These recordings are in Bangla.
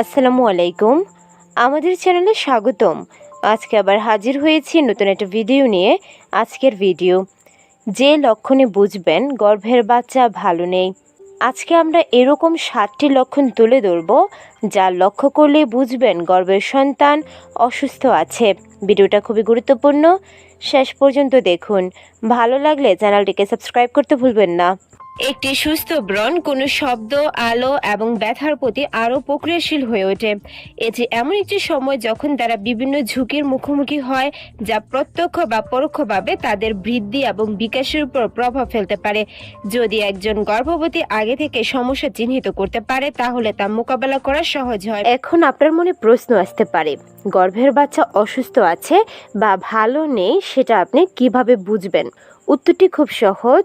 আসসালামু আলাইকুম। আমাদের চ্যানেলে স্বাগতম। আজকে আবার হাজির হয়েছি নতুন একটা ভিডিও নিয়ে। আজকের ভিডিও, যে লক্ষণে বুঝবেন গর্ভের বাচ্চা ভালো নেই। আজকে আমরা এরকম সাতটি লক্ষণ তুলে ধরব, যা লক্ষ্য করলে বুঝবেন গর্ভের সন্তান অসুস্থ আছে। ভিডিওটা খুবই গুরুত্বপূর্ণ। শেষ পর্যন্ত দেখুন। ভালো লাগলে চ্যানেলটিকে সাবস্ক্রাইব করতে ভুলবেন না। একটি সুস্থ ব্রণ, কোনো শব্দ, আলো এবং ব্যথার প্রতি আরও প্রক্রিয়াশীল হয়ে ওঠে। এটি এমন একটি সময় যখন তারা বিভিন্ন ঝুঁকির মুখোমুখি হয়, যা প্রত্যক্ষ বা পরোক্ষভাবে তাদের বৃদ্ধি এবং বিকাশের উপর প্রভাব ফেলতে পারে। যদি একজন গর্ভবতী আগে থেকে সমস্যা চিহ্নিত করতে পারে, তাহলে তা মোকাবেলা করা সহজ হয়। এখন আপনার মনে প্রশ্ন আসতে পারে, গর্ভের বাচ্চা অসুস্থ আছে বা ভালো নেই, সেটা আপনি কীভাবে বুঝবেন? উত্তরটি খুব সহজ।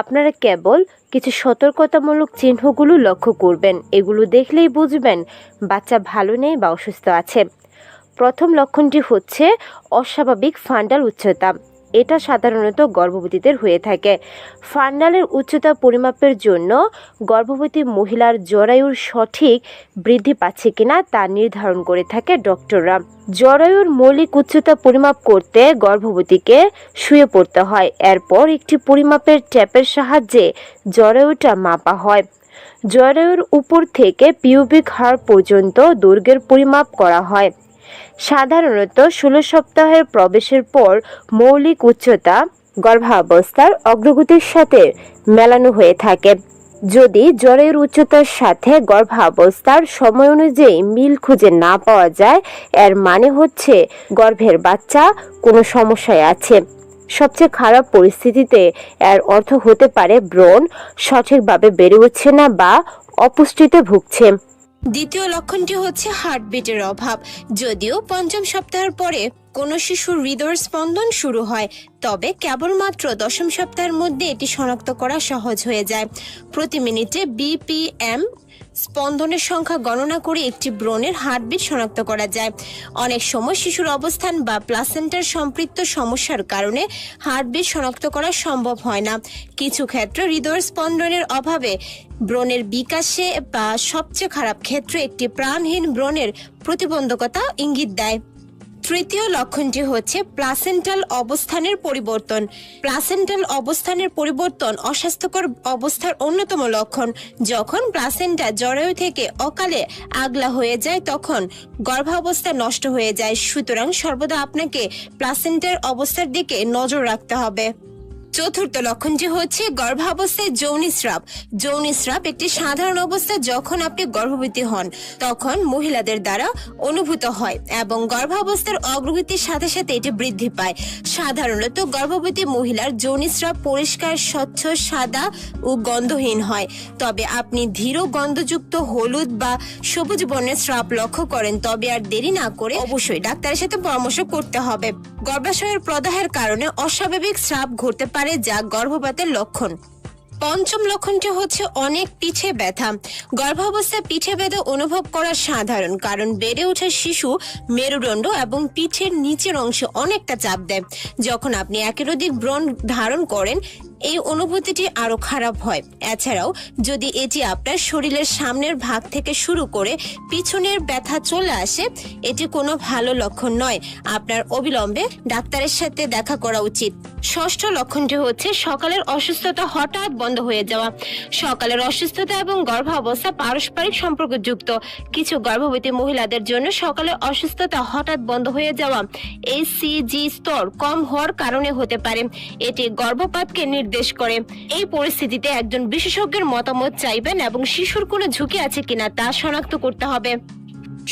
আপনারা কেবল কিছু সতর্কতামূলক চিহ্নগুলো লক্ষ্য করবেন। এগুলো দেখলেই বুঝবেন বাচ্চা ভালো নেই বা অসুস্থ আছে। প্রথম লক্ষণটি হচ্ছে অস্বাভাবিক ফান্ডাল উচ্চতা। এটা সাধারণত গর্ভবতীদের হয়ে থাকে। ফান্ডালের উচ্চতা পরিমাপের জন্য গর্ভবতী মহিলার জরায়ুর সঠিক বৃদ্ধি পাচ্ছে কিনা তা নির্ধারণ করে থাকে ডক্টররা। জরায়ুর মৌলিক উচ্চতা পরিমাপ করতে গর্ভবতীকে শুয়ে পড়তে হয়। এরপর একটি পরিমাপের ট্যাপের সাহায্যে জরায়ুটা মাপা হয়। জরায়ুর উপর থেকে পিউবিক হাড় পর্যন্ত দৈর্ঘ্যের পরিমাপ করা হয়। সাধারণত ষোলো সপ্তাহের প্রবেশের পর মৌলিক উচ্চতা, গর্ভাবস্থার অগ্রগতির সাথে মেলানো হয়ে থাকে। যদি জ্বরের উচ্চতার সাথে গর্ভাবস্থার সময় অনুযায়ী মিল খুঁজে না পাওয়া যায়, এর মানে হচ্ছে গর্ভের বাচ্চা কোনো সমস্যায় আছে। সবচেয়ে খারাপ পরিস্থিতিতে এর অর্থ হতে পারে ব্রণ, সঠিকভাবে বেড়ে উঠছে না বা অপুষ্টিতে ভুগছে। দ্বিতীয় লক্ষণটি হচ্ছে হার্টবিটের অভাব। যদিও পঞ্চম সপ্তাহের পরে কোনো শিশুর হৃদয়ের স্পন্দন শুরু হয়, তবে কেবলমাত্র দশম সপ্তাহের মধ্যে এটি শনাক্ত করা সহজ হয়ে যায়। প্রতি মিনিটে বিপিএম স্পন্দনের সংখ্যা গণনা করে একটি ব্রণের হার্টবিট শনাক্ত করা যায়। অনেক সময় শিশুর অবস্থান বা প্লাসেন্টার সম্পৃক্ত সমস্যার কারণে হার্টবিট শনাক্ত করা সম্ভব হয় না। কিছু ক্ষেত্রে হৃদয় স্পন্দনের অভাবে ব্রণের বিকাশে বা সবচেয়ে খারাপ ক্ষেত্রে একটি প্রাণহীন ব্রণের প্রতিবন্ধকতা ইঙ্গিত দেয়। তৃতীয় লক্ষণটি হচ্ছে প্লাসেন্টাল অবস্থানের পরিবর্তন। প্লাসেন্টাল অবস্থানের পরিবর্তন অস্বাস্থ্যকর অবস্থার অন্যতম লক্ষণ। যখন প্লাসেন্টা জরায়ু থেকে অকালে আগলা হয়ে যায়, তখন গর্ভাবস্থা নষ্ট হয়ে যায়। সুতরাং সর্বদা আপনাকে প্লাসেন্টার অবস্থার দিকে নজর রাখতে হবে। চতুর্থ লক্ষণটি হচ্ছে গর্ভাবস্থায় যৌনিস্রাব যৌনিস্রাব একটি সাধারণ অবস্থা যখন আপনি গর্ভবতী হন, তখন মহিলাদের দ্বারা অনুভূত হয় এবং গর্ভাবস্থার অগ্রগতির সাথে সাথে এটি বৃদ্ধি পায়। সাধারণত গর্ভবতী মহিলার যৌনিস্রাব পরিষ্কার, স্বচ্ছ, সাদা ও গন্ধহীন হয়। তবে আপনি ধীর গন্ধযুক্ত হলুদ বা সবুজ বর্ণের স্রাব লক্ষ্য করেন, তবে আর দেরি না করে অবশ্যই ডাক্তারের সাথে পরামর্শ করতে হবে। গর্ভাশয়ের প্রদাহের কারণে অস্বাভাবিক স্রাব ঘটতে পারে যা গর্ভপাতের লক্ষণ। পঞ্চম লক্ষণটি হচ্ছে অনেক পিঠে ব্যথা। গর্ভাবস্থায় পিঠে ব্যথা অনুভব করা সাধারণ, কারণ বেড়ে ওঠা শিশু মেরুদণ্ড এবং পিঠের নিচের অংশে অনেকটা চাপ দেয়। যখন আপনি একের অধিক ব্রণ ধারণ করেন, এই অনুভূতিটি আরও খারাপ হয়। এছাড়াও, যদি এটি আপনার শরীরের সামনের ভাগ থেকে শুরু করে পিছনের ব্যথা চলে আসে, এটি কোনো ভালো লক্ষণ নয়। আপনার অবিলম্বে ডাক্তারের সাথে দেখা করা উচিত। ষষ্ঠ লক্ষণটি হচ্ছে সকালের অসুস্থতা হঠাৎ বন্ধ হয়ে যাওয়া। সকালের অসুস্থতা এবং গর্ভাবস্থা পারস্পরিক সম্পর্কযুক্ত। কিছু গর্ভবতী মহিলাদের জন্য সকালে অসুস্থতা হঠাৎ বন্ধ হয়ে যাওয়া এই সিজি স্তর কম হওয়ার কারণে হতে পারে। এটি গর্ভপাতকে নির্দেশ করে। এই পরিস্থিতিতে একজন বিশেষজ্ঞের মতামত চাইবেন এবং শিশুর কোনো ঝুঁকি আছে কিনা তা শনাক্ত করতে হবে।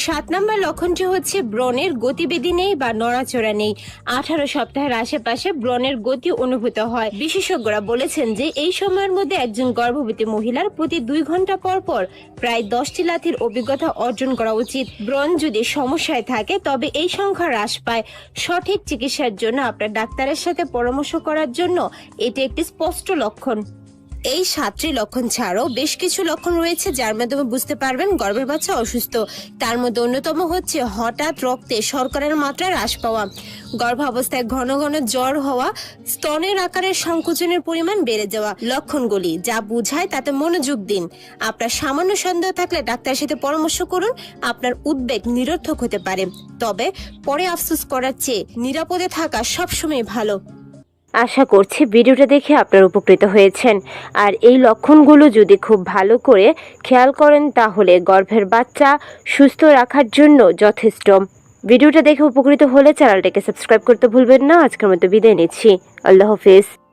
সাত নম্বর লক্ষণটি হচ্ছে ব্রণের গতিবিধি নেই বা নড়াচড়া নেই। আঠারো সপ্তাহের আশেপাশে ব্রণের গতি অনুভূত হয়। বিশেষজ্ঞরা বলেছেন যে এই সময়ের মধ্যে একজন গর্ভবতী মহিলার প্রতি দুই ঘণ্টা পর পর প্রায় দশটি লাথির অভিজ্ঞতা অর্জন করা উচিত। ব্রণ যদি সমস্যায় থাকে, তবে এই সংখ্যা হ্রাস পায়। সঠিক চিকিৎসার জন্য আপনার ডাক্তারের সাথে পরামর্শ করার জন্য এটি একটি স্পষ্ট লক্ষণ। এই সাতটি লক্ষণ ছাড়াও বেশ কিছু লক্ষণ রয়েছে, যার মাধ্যমে বুঝতে পারবেন গর্ভের বাচ্চা অসুস্থ। তার মধ্যে অন্যতম হচ্ছে হঠাৎ রক্তে শর্করার মাত্রা হ্রাস পাওয়া। গর্ভাবস্থায় ঘন ঘন জ্বর হওয়া, স্তনের আকারের সংকোচনের পরিমাণ বেড়ে যাওয়া লক্ষণগুলি, যা বুঝায় তাতে মনোযোগ দিন। আপনার সামান্য সন্দেহ থাকলে ডাক্তারের সাথে পরামর্শ করুন, আপনার উদ্বেগ নিরর্থক হতে পারে। তবে পরে আফসোস করার চেয়ে নিরাপদে থাকা সবসময় ভালো। আশা করছি ভিডিওটা দেখে আপনার উপকৃত হয়েছেন। আর এই লক্ষণগুলো যদি খুব ভালো করে খেয়াল করেন, তাহলে গর্ভের বাচ্চা সুস্থ রাখার জন্য যথেষ্ট। ভিডিওটা দেখে উপকৃত হলে চ্যানেলটাকে সাবস্ক্রাইব করতে ভুলবেন না। আজকের মতো বিদায় নিচ্ছি। আল্লাহ হাফিজ।